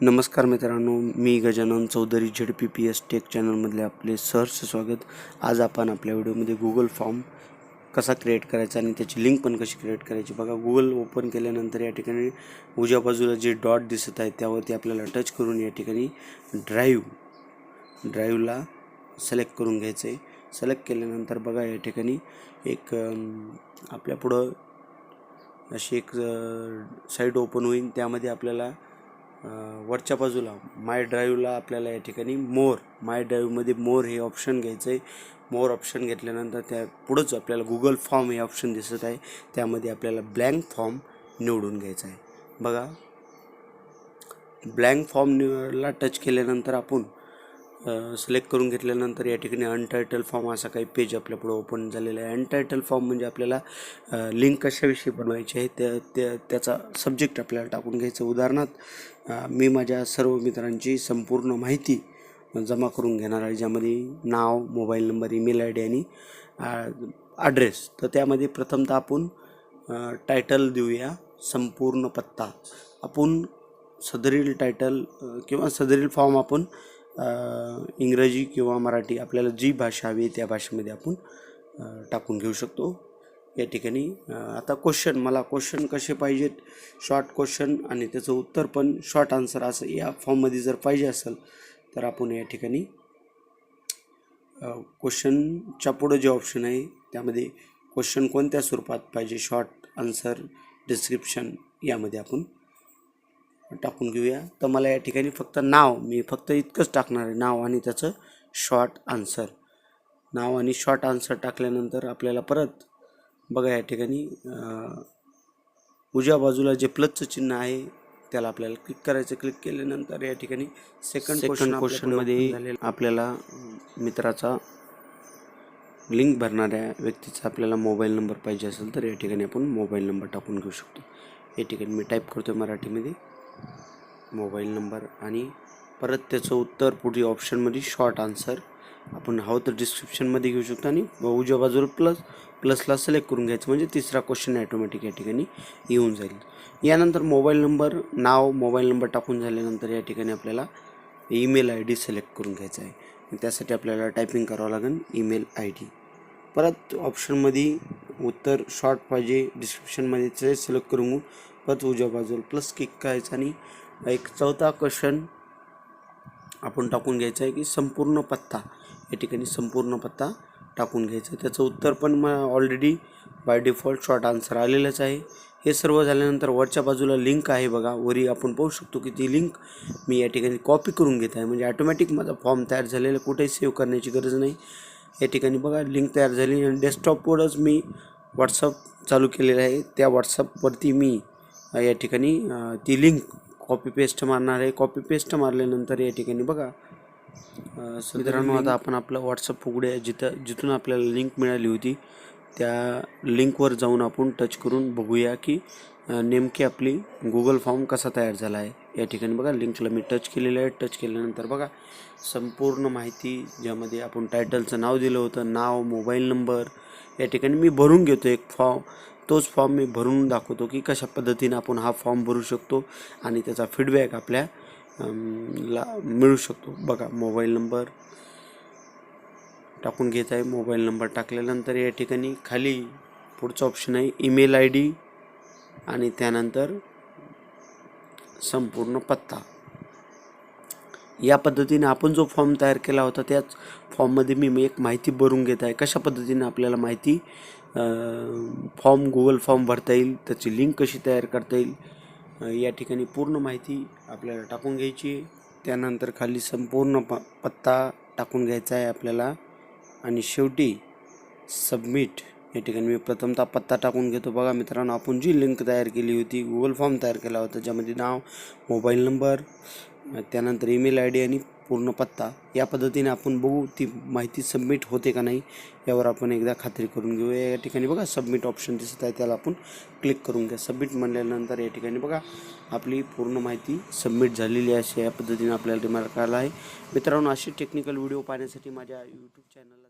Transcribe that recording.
नमस्कार मित्रांनो मी Gajanan Chaudhari Z P P S tech चॅनलमधले आपले सहर्ष स्वागत. आज आपण आपल्या व्हिडिओमध्ये गुगल फॉर्म कसा क्रिएट करायचा आणि त्याची लिंक पण कशी क्रिएट करायची बघा. गुगल ओपन केल्यानंतर या ठिकाणी उजव्या बाजूला जे डॉट दिसत आहे त्यावरती आपल्याला टच करून या ठिकाणी ड्राईव्ह ड्राईव्हला सिलेक्ट करून घ्यायचं आहे सिलेक्ट केल्यानंतर बघा या ठिकाणी एक आपल्या पुढं अशी एक साईट ओपन होईल. त्यामध्ये आपल्याला वरच्या बाजूला माय ड्राईव्हला आपल्याला या ठिकाणी मोर माय ड्राईव्हमध्ये मोर हे ऑप्शन घ्यायचं आहे. मोर ऑप्शन घेतल्यानंतर त्या पुढंच आपल्याला गुगल फॉर्म हे ऑप्शन दिसत आहे. त्यामध्ये आपल्याला ब्लँक फॉर्म निवडून घ्यायचा आहे. बघा. ब्लँक फॉर्म निवडला टच केल्यानंतर आपण सिलेक्ट करून घेतल्यानंतर या ठिकाणी अनटायटल फॉर्म असा काही पेज आपल्यापुढं ओपन झालेला आहे. अनटायटल फॉर्म म्हणजे आपल्याला लिंक कशाविषयी बनवायची आहे त्या त्या त्याचा सब्जेक्ट आपल्याला टाकून घ्यायचं उदाहरणार्थ मी माझ्या सर्व मित्रांची संपूर्ण माहिती जमा करून घेणार आहे ज्यामध्ये नाव mobile number email I D आणि ॲड्रेस तर त्यामध्ये प्रथमतः आपण टायटल देऊया संपूर्ण पत्ता. आपण सदरील टायटल किंवा सदरील फॉर्म आपण इंग्रजी किंवा मराठी आपल्याला जी भाषा हवी त्या भाषेमध्ये आपण टाकून घेऊ शकतो. या ठिकाणी आता क्वेश्चन मला क्वेश्चन कसे पाहिजेत? शॉर्ट क्वेश्चन आणि त्याचं उत्तर पण शॉर्ट आन्सर असं या फॉर्ममध्ये जर पाहिजे असेल तर आपण या ठिकाणी क्वेश्चनच्या पुढं जे ऑप्शन आहे त्यामध्ये क्वेश्चन कोणत्या स्वरूपात पाहिजे? शॉर्ट आन्सर डिस्क्रिप्शन यामध्ये आपण टाकून घेऊया. तर मला या ठिकाणी फक्त नाव मी फक्त इतकंच टाकणार आहे नाव आणि त्याचं शॉर्ट आन्सर नाव आणि शॉर्ट आन्सर टाकल्यानंतर आपल्याला परत बघा या ठिकाणी उजव्या बाजूला जे प्लसचं चिन्ह आहे त्याला आपल्याला क्लिक करायचं. क्लिक केल्यानंतर या ठिकाणी सेकंड सेकंड क्वेश्चनमध्ये आपल्याला मित्राचा लिंक भरणाऱ्या व्यक्तीचा आपल्याला मोबाईल नंबर पाहिजे असेल तर या ठिकाणी आपण मोबाईल नंबर टाकून घेऊ शकतो. या ठिकाणी मी टाईप करतो मराठीमध्ये. मोबाईल नंबर आणि परत त्याचं उत्तर पुढे ऑप्शनमध्ये शॉर्ट आन्सर आपण हवं तर डिस्क्रिप्शनमध्ये घेऊ शकतो आणि उजव्या बाजूला प्लस प्लसला सिलेक्ट करून घ्यायचं म्हणजे तिसरा क्वेश्चन ॲटोमॅटिक या ठिकाणी येऊन जाईल. यानंतर मोबाईल नंबर नाव मोबाईल नंबर टाकून झाल्यानंतर या ठिकाणी आपल्याला ईमेल आय डी सिलेक्ट करून घ्यायचा आहे. त्यासाठी आपल्याला टायपिंग करावं लागेल ईमेल आय डी परत ऑप्शनमध्ये उत्तर शॉर्ट पाहिजे डिस्क्रिप्शनमध्ये ते सिलेक्ट करून परत उजव्या बाजूला प्लस किक करायचं आणि एक चौथा क्वेश्चन आपण टाकून घ्यायचं आहे की संपूर्ण पत्ता या ठिकाणी संपूर्ण पत्ता टाकून घ्यायचं आहे. त्याचं उत्तर पण मग already by default short answer आलेलंच आहे. हे सर्व झाल्यानंतर वरच्या बाजूला लिंक आहे बघा. वरी आपण पाहू शकतो की ती लिंक मी या ठिकाणी कॉपी करून घेत आहे. म्हणजे ऑटोमॅटिक माझा फॉर्म तयार झालेला कुठेही सेव्ह करण्याची गरज नाही. या ठिकाणी बघा लिंक तयार झाली आणि डेस्कटॉपवरच मी व्हॉट्सअप चालू केलेलं आहे. त्या व्हॉट्सअपवरती मी या ठिकाणी ती लिंक कॉपी पेस्ट मारणार आहे. कॉपी पेस्ट मारल्यानंतर या ठिकाणी बघा मित्रांनो आता आपण आपलं व्हॉट्सअप उघडूया जिथं जिथून आपल्याला लिंक मिळाली होती त्या लिंकवर जाऊन आपण टच करून बघूया की नेमकी आपली गुगल फॉर्म कसा तयार झाला आहे. या ठिकाणी बघा लिंकला मी टच केलेलं आहे. टच केल्यानंतर बघा संपूर्ण माहिती ज्यामध्ये आपण टायटलचं नाव दिलं होतं नाव मोबाईल नंबर या ठिकाणी मी भरून घेतो एक फॉर्म तोच फॉर्म मी भरून दाखवतो की कशा पद्धतीने आपण हा फॉर्म भरू शकतो आणि त्याचा फीडबॅक आपल्या ला मिळू शकतो. बघा मोबाईल नंबर टाकून घेत आहे. मोबाईल नंबर टाकल्यानंतर या ठिकाणी खाली पुढचं ऑप्शन आहे ईमेल आय डी आणि त्यानंतर संपूर्ण पत्ता. या पद्धतीने आपण जो फॉर्म तयार केला होता त्याच फॉर्ममध्ये मी एक माहिती भरून घेत आहे. कशा पद्धतीने आपल्याला माहिती फॉर्म गुगल फॉर्म भरता येईल त्याची लिंक कशी तयार करता येईल या ठिकाणी पूर्ण माहिती आपल्याला टाकून घ्यायची आहे. त्यानंतर खाली संपूर्ण प पत्ता टाकून घ्यायचा आहे आपल्याला. आणि शेवटी सबमिट या ठिकाणी मी प्रथमतः पत्ता टाकून घेतो. बघा मित्रांनो आपण जी लिंक तयार केली होती गुगल फॉर्म तयार केला होता ज्यामध्ये नाव मोबाईल नंबर त्यानंतर ईमेल आय डी आणि पूर्ण पत्ता. या पद्धतीने आपण बघू ती माहिती सबमिट होते का नाही यावर आपण एकदा खात्री करून घेऊया. या ठिकाणी बघा सबमिट ऑप्शन दिसत आहे त्याला आपण क्लिक करून घ्या. सबमिट म्हणल्यानंतर या ठिकाणी बघा आपली पूर्ण माहिती सबमिट झालेली आहे अशी या पद्धतीने आपल्याला रिमार्क आला आहे. मित्रांनो असे टेक्निकल व्हिडिओ पाहण्यासाठी माझ्या यूट्यूब चॅनलला